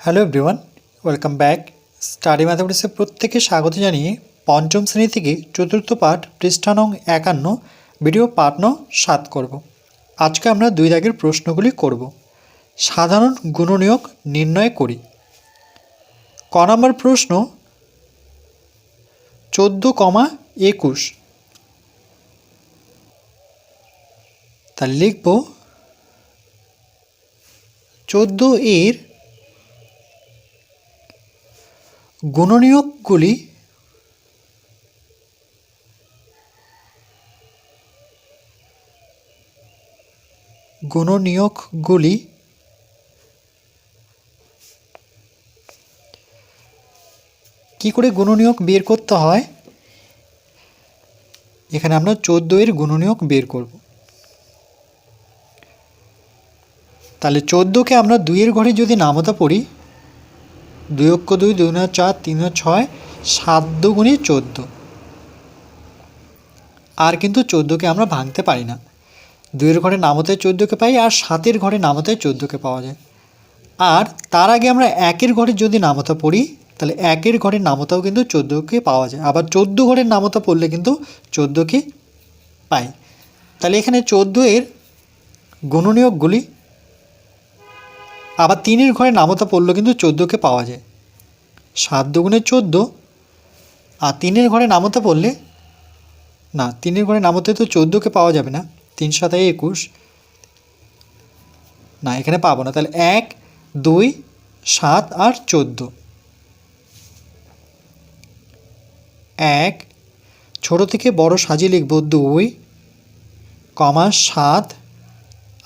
Hello everyone welcome back study ম্যাথামেটিক্সে প্রত্যেকে স্বাগত জানিয়ে পঞ্চম শ্রেণি থেকে চতুর্থ পাঠ পৃষ্ঠা নং একান্ন ভিডিও পাঠ নং সাত করব। আজকে আমরা দুই দাগের প্রশ্নগুলি করব। সাধারণ গুণনীয়ক নির্ণয় করি। ক নম্বর প্রশ্ন, চোদ্দ কমা একুশ। তাহলে লিখব, চোদ্দ এর গুণনীয়কগুলি গুণনীয়কগুলি কি করে গুণনীয়ক বের করতে হয়? এখানে আমরা চোদ্দ এর গুণনীয়ক বের করব। তাহলে চোদ্দোকে আমরা দুইয়ের ঘরে যদি নামতা পড়ি দুই অক্ষ দুই দুই নয় চার, তিন ছয়, সাত দুগুণে চোদ্দ। আর কিন্তু চোদ্দোকে আমরা ভাঙতে পারি না। দুইয়ের ঘরে নামতে চোদ্দোকে পাই আর সাতের ঘরে নামতে চোদ্দোকে পাওয়া যায়। আর তার আগে আমরা একের ঘরে যদি নামতা পড়ি, তাহলে একের ঘরের নামতাও কিন্তু চোদ্দোকে পাওয়া যায়। আবার চোদ্দ ঘরের নামতা পড়লে কিন্তু চোদ্দোকে পাই। তাহলে এখানে চোদ্দ এর গুণনীয়কগুলি আবার তিনের ঘরে নামতা পড়লেও কিন্তু চোদ্দোকে পাওয়া যায়। সাত দুগুণে চোদ্দ, আর তিনের ঘরে নামতা পড়লে, না, তিনের ঘরে নামতে তো চোদ্দোকে পাওয়া যাবে না, তিন সাতায় একুশ। না, এখানে পাবো না, তাহলে এক, দুই, সাত, আর চোদ্দ। এক, ছোট থেকে বড় সাজিয়ে লিখব দুই, কমা সাত,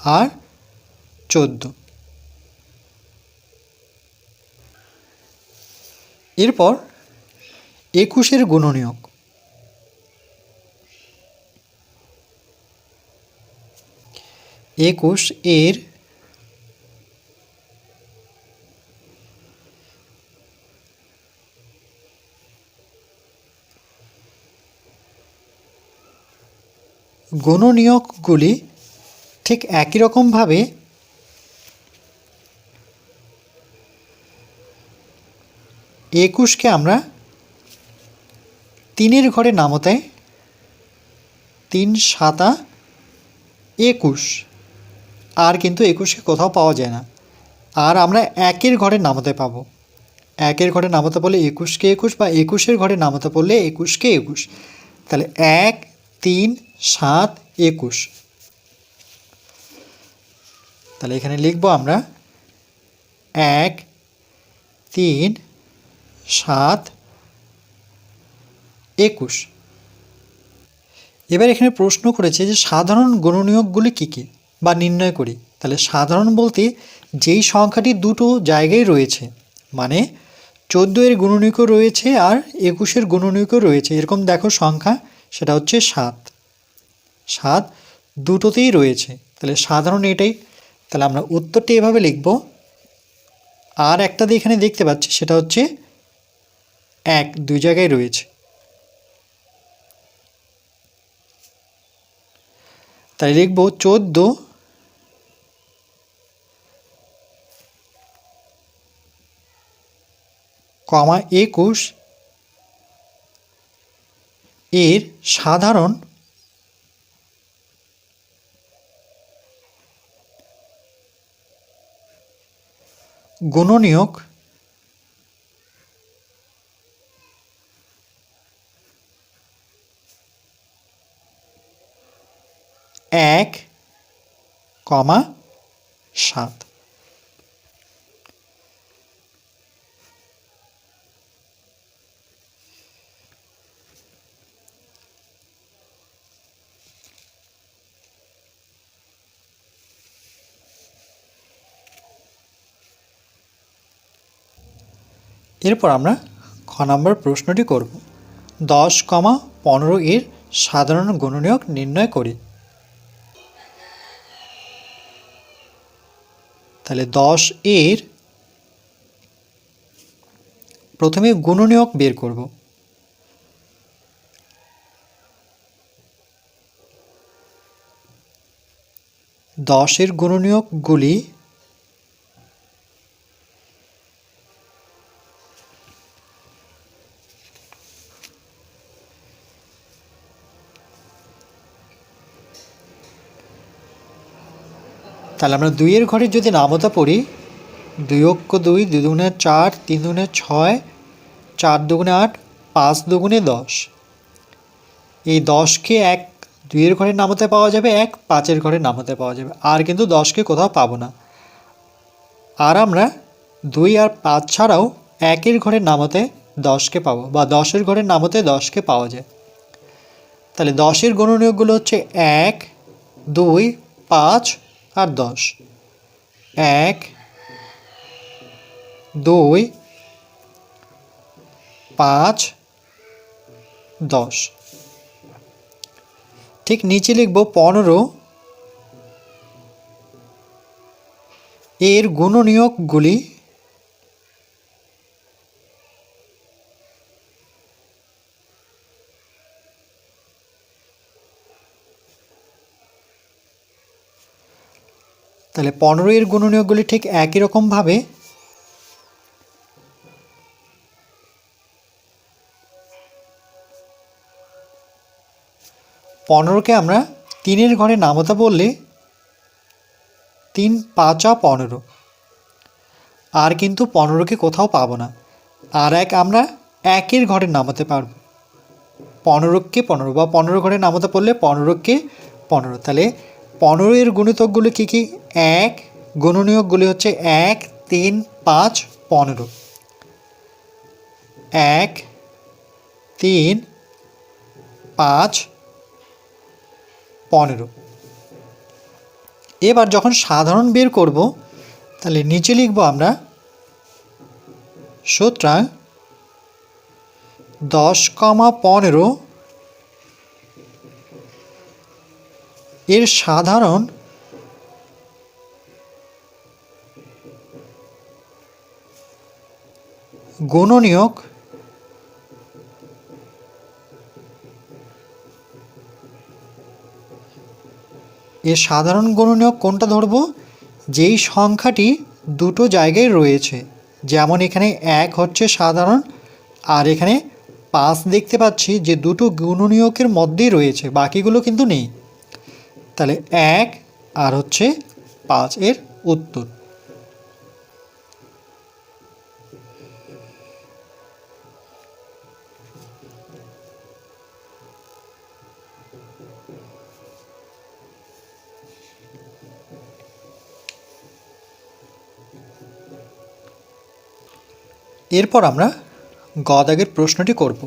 আর চোদ্দ। এরপর একুশের গুণনীয়ক। একুশ এর গুণনীয়কগুলি ঠিক একই রকমভাবে একুশকে আমরা তিনের ঘরে নামতায় তিন সাতা একুশ। আর কিন্তু একুশকে কোথাও পাওয়া যায় না। আর আমরা একের ঘরে নামতে পাবো। একের ঘরে নামতে বললে একুশকে একুশ বা একুশের ঘরে নামতে পড়লে একুশকে একুশ। তাহলে এক, তিন, সাত, একুশ। তাহলে এখানে লিখব আমরা এক, তিন সাত, একুশ। এবার এখানে প্রশ্ন করেছে যে সাধারণ গুণনীয়কগুলি কী কী? বা নির্ণয় করি। তাহলে সাধারণ বলতে যেই সংখ্যাটি দুটো জায়গায় রয়েছে মানে চোদ্দ এর গুণনীয়কও রয়েছে আর একুশের গুণনীয়কও রয়েছে। এরকম দেখো সংখ্যা, সেটা হচ্ছে সাত। সাত দুটোতেই রয়েছে। তাহলে সাধারণ এটাই। তাহলে আমরা উত্তরটি এভাবে লিখব। আর একটা এখানে দেখতে পাচ্ছি, সেটা হচ্ছে এক দুই জায়গায় রয়েছে। তাই লিখব চোদ্দ। কমা একুশ। এর সাধারণ গুণনীয়ক এক কমা সাত। এরপর আমরা খ নম্বর প্রশ্নটি করব। দশ কমা পনেরো এর সাধারণ গুণনীয়ক নির্ণয় করি। তাহলে দশ এর প্রথমে গুণনীয়ক বের করব। দশের গুণনীয়কগুলি তাহলে আমরা দুইয়ের ঘরে যদি নামতা পড়ি, দুই অক্ষ দুই দুই দুগুণে চার, তিন দুগুণে ছয়, চার দুগুণে আট, পাঁচ দুগুণে দশ। এই দশকে এক, দুইয়ের ঘরের নামতে পাওয়া যাবে এক, পাঁচের ঘরের নামতে পাওয়া যাবে। আর কিন্তু দশকে কোথাও পাবো না। আর আমরা দুই আর পাঁচ ছাড়াও একের ঘরের নামতে দশকে পাবো, বা দশের ঘরের নামতে দশকে পাওয়া যায়। তাহলে দশের গণনীয়কগুলো হচ্ছে এক, দুই, পাঁচ আর দশ। এক দুই পাঁচ দশ। ঠিক নিচে লিখব পনেরো। এর গুণনীয়কগুলি তাহলে পনেরো এর গুণনীয়কগুলি ঠিক একই রকমভাবে পনেরোকে আমরা তিনের ঘরে নামতা বললে তিন পাঁচা পনেরো। আর কিন্তু পনেরোকে কোথাও পাবো না। আর এক আমরা একের ঘরে নামাতে পারব। পনেরোকে পনেরো বা পনেরো ঘরে নামাতে পড়লে পনেরোকে পনেরো। তাহলে পনেরো এর গুণিতকগুলো কী কী? এক, গুণনীয়কগুলি হচ্ছে এক, তিন, পাঁচ, পনেরো। এক, তিন, পাঁচ, পনেরো। এবার যখন সাধারণ বের করব, তাহলে নিচে লিখব আমরা সুতরাং দশ কমা পনেরো এর সাধারণ গুণনীয়ক এর সাধারণ গুণনীয়ক কোনটা ধরব? যেই সংখ্যাটি দুটো জায়গায় রয়েছে। যেমন এখানে এক হচ্ছে সাধারণ, আর এখানে পাঁচ দেখতে পাচ্ছি যে দুটো গুণনীয়কের মধ্যেই রয়েছে, বাকিগুলো কিন্তু নেই। তাহলে এক আর হচ্ছে পাঁচ এর উত্তর। এরপর আমরা গদাগের প্রশ্নটি করব।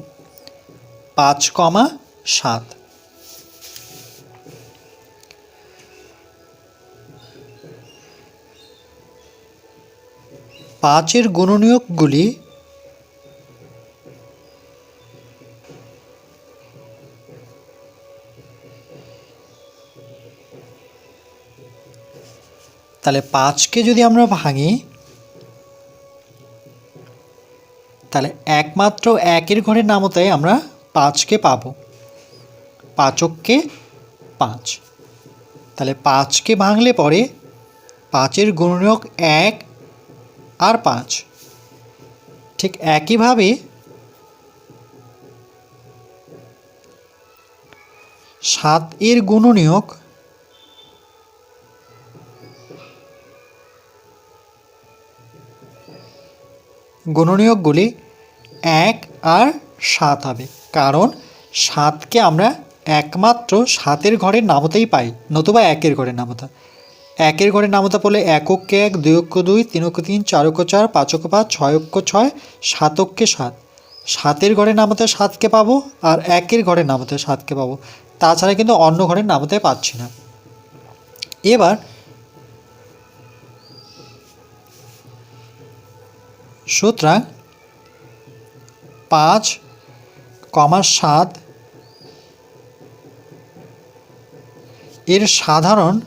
পাঁচ কমা সাত। পাঁচের গুণনীয়কগুলি তাহলে পাঁচকে যদি আমরা ভাঙি, তাহলে একমাত্র একের ঘরের নামতায় আমরা পাঁচকে পাবো। পাঁচককে পাঁচ। তাহলে পাঁচকে ভাঙলে পরে পাঁচের গুণনীয়ক এক আর পাঁচ। ঠিক একইভাবে সাত এর গুণনীয়ক গুণনীয়কগুলি এক আর সাত হবে। কারণ সাতকে আমরা একমাত্র সাতের ঘরের নামতেই পাই, নতুবা একের ঘরের নামতা। একের ঘরে নামতা পড়লে এককে এক দুই অক্ষ দুই, তিন অক্ষ তিন, চার অক্ষ চার, পাঁচ অক্ষ পাঁচ, ছয় অক্ষ ছয়, সাত অক্ষে সাত। সাতের ঘরে নামতে সাতকে পাবো আর একের ঘরের নামতে সাতকে পাবো। তাছাড়া কিন্তু অন্য ঘরের নামতে পাচ্ছি না। এবার সুতরাং পাঁচ, কমা সাত, এর সাধারণ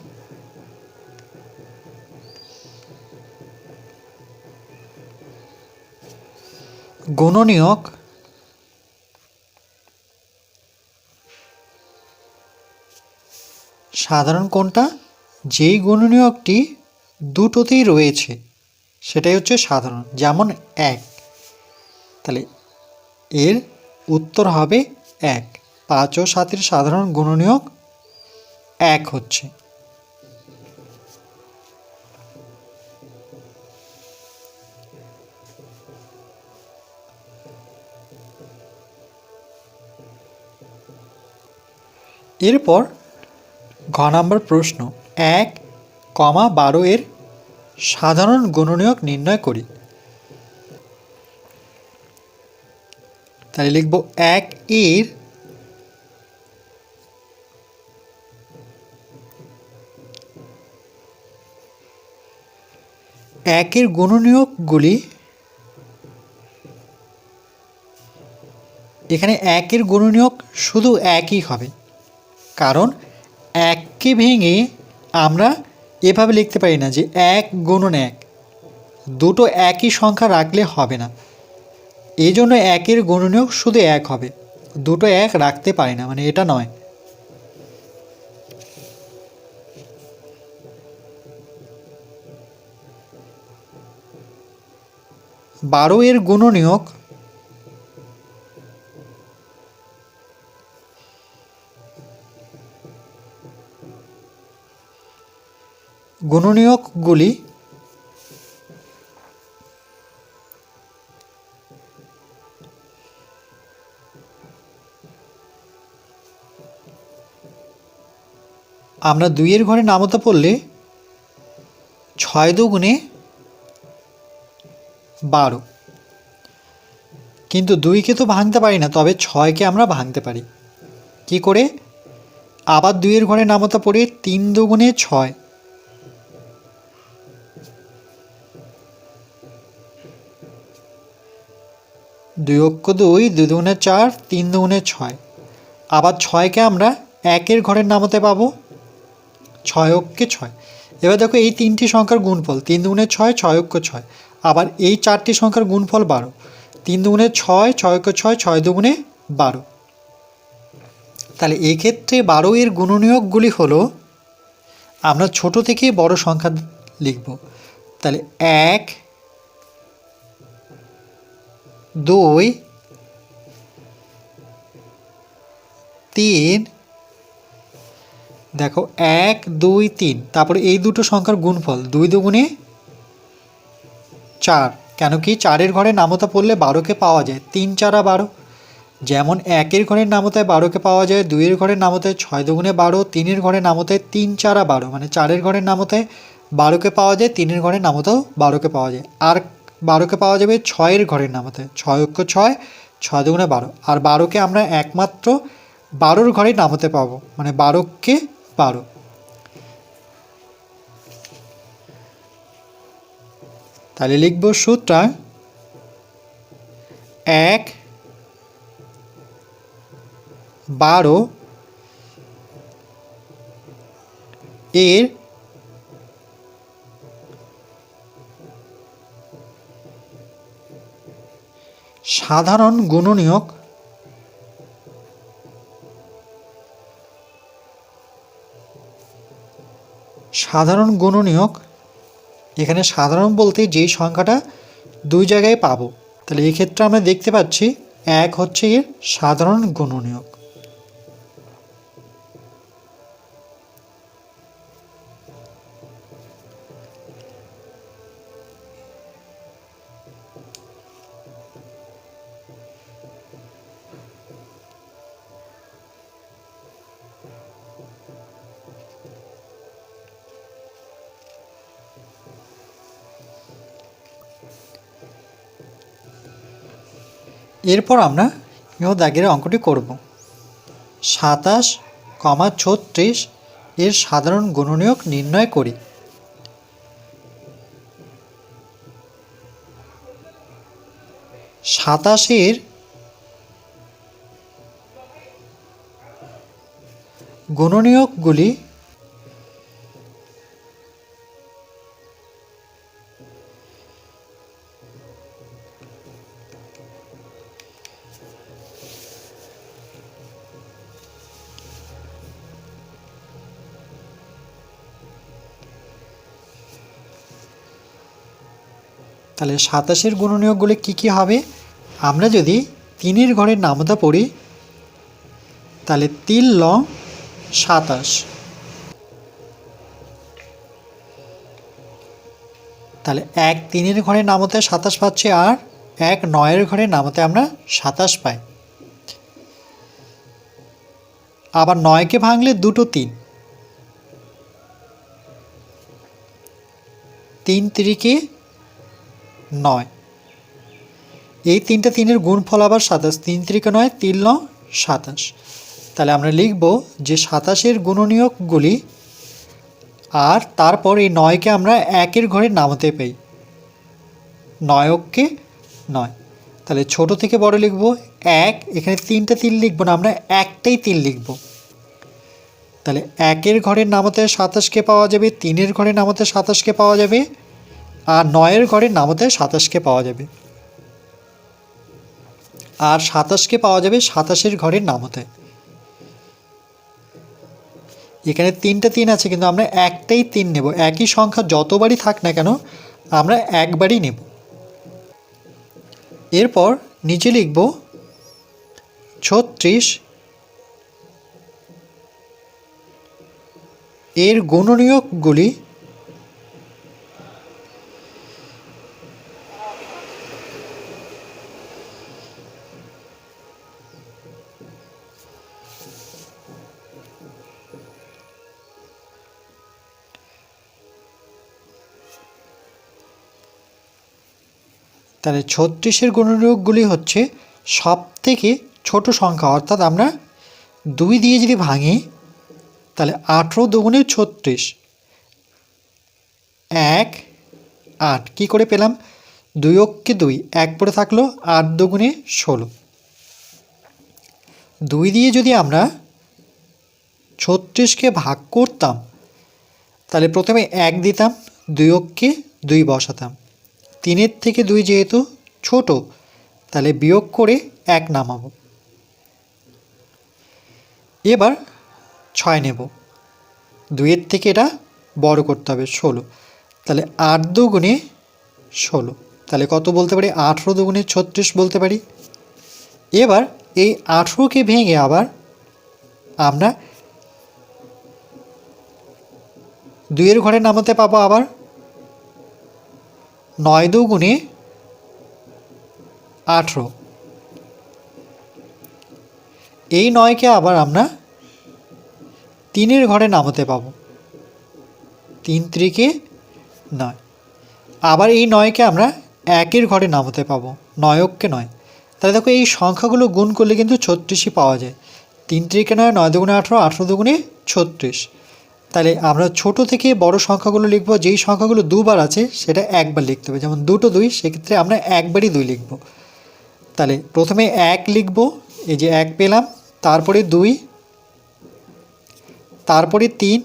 গুণনীয়ক সাধারণ কোনটা যেই গুণনীয়কটি দুটোতেই রয়েছে, সেটাই হচ্ছে সাধারণ, যেমন এক। তাহলে এর উত্তর হবে এক। পাঁচ ও সাতের সাধারণ গুণনীয়ক এক হচ্ছে। এরপর ঘ নম্বর প্রশ্ন, এক কমা বারো এর সাধারণ গুণনীয়ক নির্ণয় করি। তাহলে লিখব এক এর একের গুণনীয়কগুলি এখানে একের গুণনীয়ক শুধু একই হবে। কারণ এককে ভেঙে আমরা এভাবে লিখতে পারি না যে এক গুণন এক। দুটো একই সংখ্যা রাখলে হবে না। এই জন্য একের গুণনীয়ক শুধু এক হবে। দুটো এক রাখতে পারি না মানে এটা নয়। বারো এর গুণনীয়ক গুণনীয়কগুলি আমরা দুইয়ের ঘরে নামতে পড়লে ছয় দুগুণে বারো। কিন্তু দুইকে তো ভাঙতে পারি না, তবে ছয়কে আমরা ভাঙতে পারি। কি করে? আবার দুইয়ের ঘরে নামতে পড়ে তিন দুগুণে ছয়। দুই অক্ষ দুই দুই দুগুণে চার, তিন দুগুণে ছয়। আবার ছয়কে আমরা একের ঘরের নামতে পাবো। ছয় অক্ষে ছয়। এবার দেখো এই তিনটি সংখ্যার গুণফল, তিন দুগুণে ছয় ছয় অক্ষ ছয়। আবার এই চারটি সংখ্যার গুণফল বারো। তিন দুগুণে ছয় ছয় অক্ষ ছয় ছয় দুগুণে বারো। তাহলে এক্ষেত্রে বারো এর গুণনীয়কগুলি হলো, আমরা ছোট থেকে বড় সংখ্যা লিখব। তাহলে এক দুই, তিন, দেখো এক, দুই, তিন। তারপরে এই দুটো সংখ্যার গুণফল, দুই দুগুণে চার। কেন কি চারের ঘরে নামতা পড়লে বারোকে পাওয়া যায়। তিন চারা বারো। যেমন একের ঘরের নামতায় বারোকে পাওয়া যায়, দুইয়ের ঘরের নামতায় ছয় দুগুণে বারো, তিনের ঘরের নামতায় তিন চারা বারো। মানে চারের ঘরের নামতায় বারোকে পাওয়া যায়, তিনের ঘরের নামতাও বারোকে পাওয়া যায়। আর বারোকে পাওয়া যাবে ছয়ের ঘরের নামাতে। ছয় অক্ষ ছয় ছয় দুগুণে বারো। আর বারোকে আমরা একমাত্র বারোর ঘরে নামতে পাবো। মানে বারোকে বারো। তাহলে লিখব সূত্রাং এক, বারো, এর সাধারণ গুণনীয়ক সাধারণ গুণনীয়ক, এখানে সাধারণ বলতে যেই সংখ্যাটা দুই জায়গায় পাবো, তাহলে এই ক্ষেত্রে আমরা দেখতে পাচ্ছি এক হচ্ছে এর সাধারণ গুণনীয়ক। এরপর আমরা ইহ দাগের অঙ্কটি করব। সাতাশ, কমা ছত্রিশ এর সাধারণ গুণনীয়ক নির্ণয় করি। সাতাশের গুণনীয়কগুলি তাহলে সাতাশের গুণনীয়কগুলি কী কী হবে? আমরা যদি তিনের ঘরের নামতা পড়ি, তাহলে তিন লং সাতাশ। তাহলে এক তিনের ঘরে নামতে সাতাশ পাচ্ছি, আর এক নয়ের ঘরে নামতে আমরা সাতাশ পাই। আবার নয়কে ভাঙলে দুটো তিন। তিন তিরিকে নয়। এই তিনটা তিনের গুণফল আবার সাতাশ। তিন তিরিকে নয়, তিন ন সাতাশ। তাহলে আমরা লিখব যে সাতাশের গুণনীয়কগুলি আর তারপর এই নয়কে আমরা একের ঘরে নামাতে পাই নয়ককে নয়। তাহলে ছোট থেকে বড় লিখব এক, এখানে তিনটা তিন লিখব না, আমরা একটাই তিন লিখব। তাহলে একের ঘরের নামতে সাতাশকে পাওয়া যাবে, তিনের ঘরে নামতে সাতাশকে পাওয়া যাবে আর নয়ের ঘরের নামতে সাতাশকে পাওয়া যাবে। আর সাতাশকে পাওয়া যাবে সাতাশের ঘরের নামতে। এখানে তিনটা তিন আছে, কিন্তু আমরা একটাই তিন নেব। একই সংখ্যা যতবারই থাক না কেন, আমরা একবারই নেব। এরপর নিচে লিখব ছত্রিশ। এর গুণনীয়কগুলি তাহলে ছত্রিশের গুণনীয়কগুলি হচ্ছে সব থেকে ছোট সংখ্যা, অর্থাৎ আমরা দুই দিয়ে যদি ভাঙি, তাহলে আঠেরো দুগুণে ছত্রিশ। এক, আট, কি করে পেলাম? দুই অক্ষে দুই, এক পরে থাকল আট দুগুণে ষোলো। দুই দিয়ে যদি আমরা ছত্রিশকে ভাগ করতাম, তাহলে প্রথমে এক দিতাম, দুই অক্ষে দুই বসাতাম। তিনের থেকে দুই যেহেতু ছোট, তাহলে বিয়োগ করে এক নামাবো। এবার ছয় নেব। দুইয়ের থেকে এটা বড় করতে হবে ষোলো। তাহলে আট দুগুণে ষোলো। তাহলে কত বলতে পারি? আঠেরো দুগুণে ছত্রিশ বলতে পারি। এবার এই আঠেরোকে ভেঙে আবার আমরা দুইয়ের ঘরে নামাতে পাবো আবার। নয় দুগুণে আঠেরো। এই নয়কে আবার আমরা তিনের ঘরে নামাতে পাবো। তিন ত্রিকে নয়। আবার এই নয়কে আমরা একের ঘরে নামাতে পাবো। নয়ককে নয়। তাহলে দেখো এই সংখ্যাগুলো গুণ করলে কিন্তু ছত্রিশই পাওয়া যায়। তিন ত্রিকে নয় নয় দুগুণে আঠেরো আঠেরো দুগুণে ছত্রিশ। তাহলে আমরা ছোট থেকে বড় সংখ্যাগুলো লিখব, যেই সংখ্যাগুলো দুবার আছে সেটা একবার লিখতে হবে। যেমন দুটো দুই, সেক্ষেত্রে আমরা একবারই দুই লিখব। তাহলে প্রথমে এক লিখব, এই যে এক পেলাম, তারপরে দুই, তারপরে তিন,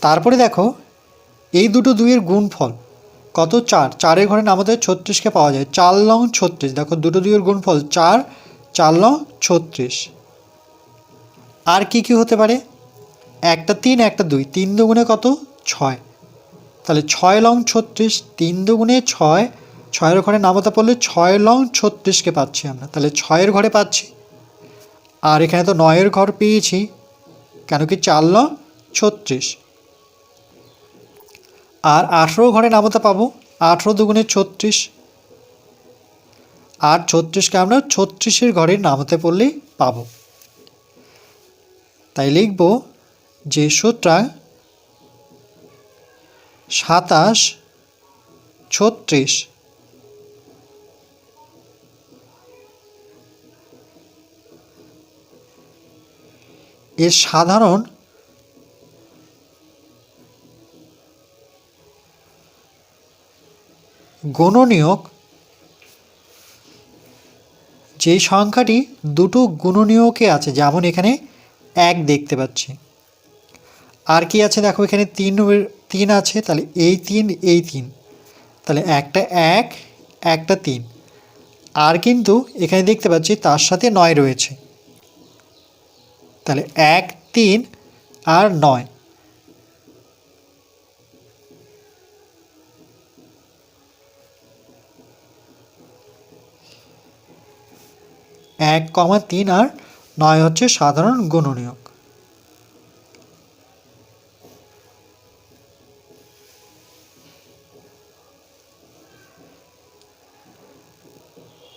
তারপরে দেখো, এই দুটো দুইয়ের গুণফল কত? চার। চারের ঘরে আমাদের ছত্রিশকে পাওয়া যায়। চার লং ছত্রিশ। দেখো দুটো দুইয়ের গুণফল চার চার লং ছত্রিশ। আর কি কি হতে পারে? একটা তিন, একটা দুই। তিন দুগুণে কত? ছয়। তাহলে ছয় লং ছত্রিশ, তিন দুগুণে ছয়, ছয়ের ঘরে নামতা পড়লে ছয় লং ছত্রিশকে পাচ্ছি আমরা। তাহলে ছয়ের ঘরে পাচ্ছি। আর এখানে তো নয়ের ঘর পেয়েছি, কেন কি চার লং ছত্রিশ। আর আঠেরো ঘরে নামতা পাবো, আঠেরো দুগুণে ছত্রিশ। আর ছত্রিশকে আমরা ছত্রিশের ঘরে নামতে পড়লেই পাবো। তাই লিখব যে সুতরাং সাতাশ ছত্রিশ। এর সাধারণ গুণনীয়ক যেই সংখ্যাটি দুটো গুণনীয়কে আছে, যেমন এখানে এক দেখতে পাচ্ছি। আর কি আছে? দেখো, এখানে তিন তিন আছে, তাহলে এই তিন এই তিন। তাহলে একটা এক, একটা তিন। আর কিন্তু এখানে দেখতে পাচ্ছি তার সাথে নয় রয়েছে। তাহলে এক, তিন আর নয়। এক কমা তিন আর নয় হচ্ছে সাধারণ গুণনীয়ক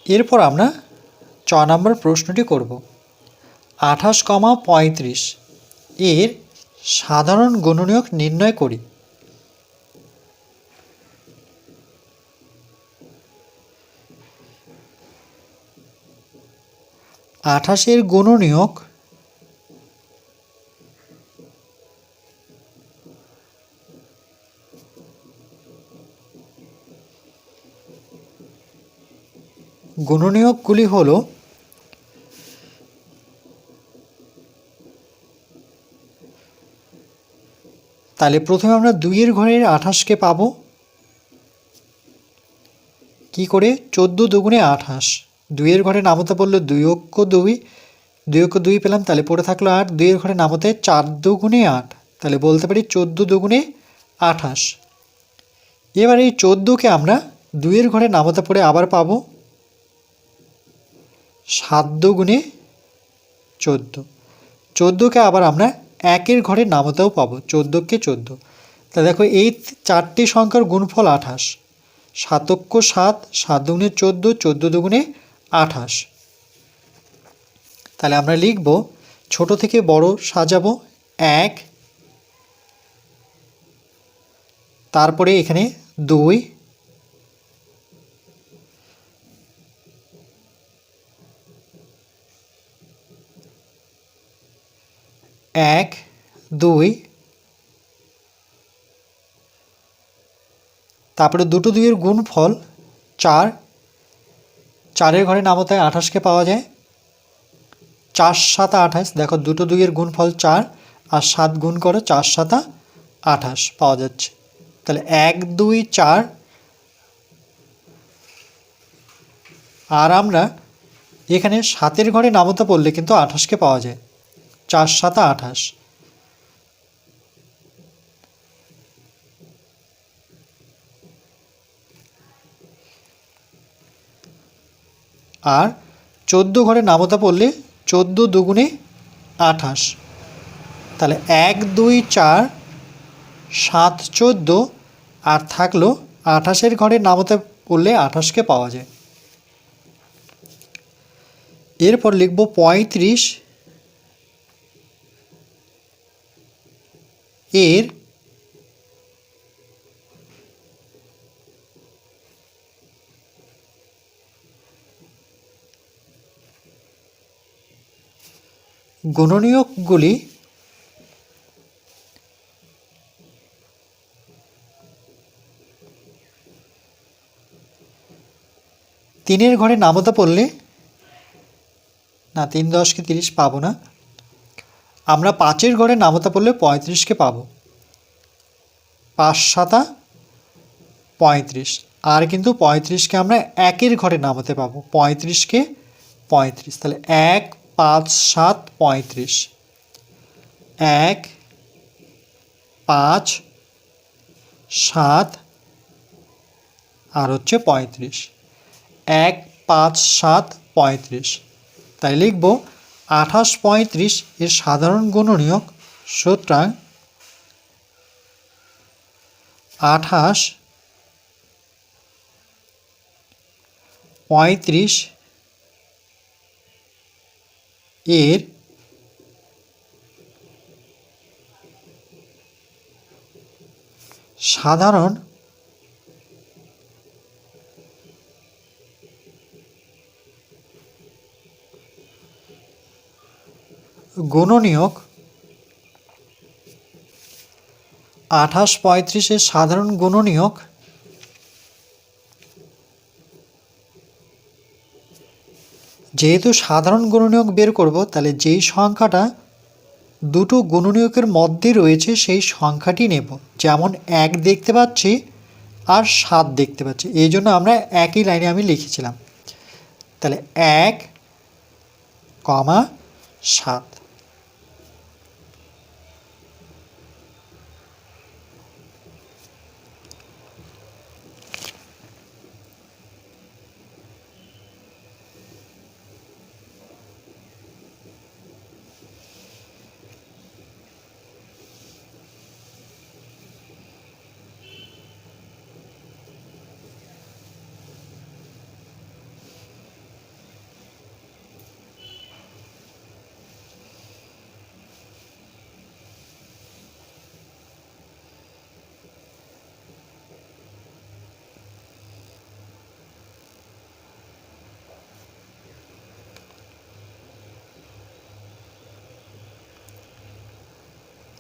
এরপর আমরা চ নম্বর প্রশ্নটি করব। আঠাশ কমা পঁয়ত্রিশ এর সাধারণ গুণনীয়ক নির্ণয় করি। আঠাশের গুণনীয়ক গুণনীয়কগুলি হল তাহলে প্রথমে আমরা দুইয়ের ঘরের আঠাশকে পাব। কি করে? চোদ্দ দুগুণে আঠাশ। দুইয়ের ঘরে নামতে পড়ল দুই অক্ষ দুই। দুই অক্ষ দুই পেলাম, তাহলে পড়ে থাকল আট। দুইয়ের ঘরে নামতে চার দুগুণে আট। তাহলে বলতে পারি চোদ্দ দুগুণে আঠাশ। এবার এই চোদ্দোকে আমরা দুইয়ের ঘরে নামতে পড়ে আবার পাবো সাত দুগুণে চোদ্দ। চোদ্দোকে আবার আমরা একের ঘরে নামতেও পাবো, চোদ্দোকে চোদ্দ। তা দেখো, এই চারটি সংখ্যার গুণফল আঠাশ। সাতক্য সাত সাত দুগুণে চোদ্দ চোদ্দ দুগুণে আঠাশ। তাহলে আমরা লিখব, ছোট থেকে বড় সাজাবো এক। তারপরে এখানে দুই। এক, দুই। তারপরে দুটো দুইয়ের গুণফল চার চারের ঘরে নামতায় আঠাশকে পাওয়া যায়। চার সাতা আঠাশ, দেখো দুটো দুইয়ের গুণফল চার, আর সাত গুণ করো, চার সাতা আঠাশ পাওয়া যাচ্ছে। তাহলে এক, দুই, চার। আর আমরা এখানে সাতের ঘরে নামতা পড়লে কিন্তু আঠাশকে পাওয়া যায়। চার সাতা আঠাশ। আর চোদ্দ ঘরে নামতা পড়লে চোদ্দ দুগুণে আঠাশ। তাহলে এক, দুই, চার, সাত, চোদ্দ, আর থাকল আঠাশের ঘরে নামতে পড়লে আঠাশকে পাওয়া যায়। এরপর লিখব পঁয়ত্রিশ। এর গুণনীয়কগুলি তিনের ঘরে নামতা পড়লে, না, তিন দশকে তিরিশ পাবো না। আমরা পাঁচের ঘরে নামতা পড়লে পঁয়ত্রিশকে পাবো। পাঁচ সাতা, পঁয়ত্রিশ। আর কিন্তু পঁয়ত্রিশকে আমরা একের ঘরে নামাতে পাবো। পঁয়ত্রিশকে পঁয়ত্রিশ। তাহলে এক পাঁচ, সাত, পঁয়ত্রিশ। এক, পাঁচ, সাত, আর হচ্ছে পঁয়ত্রিশ। এক, পাঁচ, সাত, পঁয়ত্রিশ। তাই লিখব আঠাশ, পঁয়ত্রিশ এর সাধারণ গুণনীয়ক সুতরাং আঠাশ, পঁয়ত্রিশ এর সাধারণ গুণনীয়ক আঠাশ পঁয়ত্রিশের সাধারণ গুণনীয়ক যেহেতু সাধারণ গুণনীয়ক বের করব, তাহলে যেই সংখ্যাটা দুটো গুণনীয়কের মধ্যে রয়েছে, সেই সংখ্যাটি নেব। যেমন এক দেখতে পাচ্ছি আর সাত দেখতে পাচ্ছি। এই জন্য আমরা একই লাইনে আমি লিখেছিলাম। তাহলে এক, কমা সাত।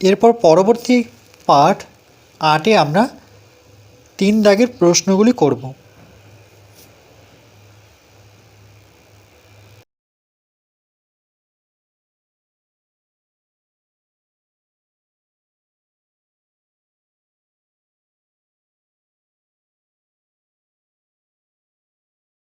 এরপর পরবর্তী পাঠ আটে আমরা তিন দাগের প্রশ্নগুলি করব।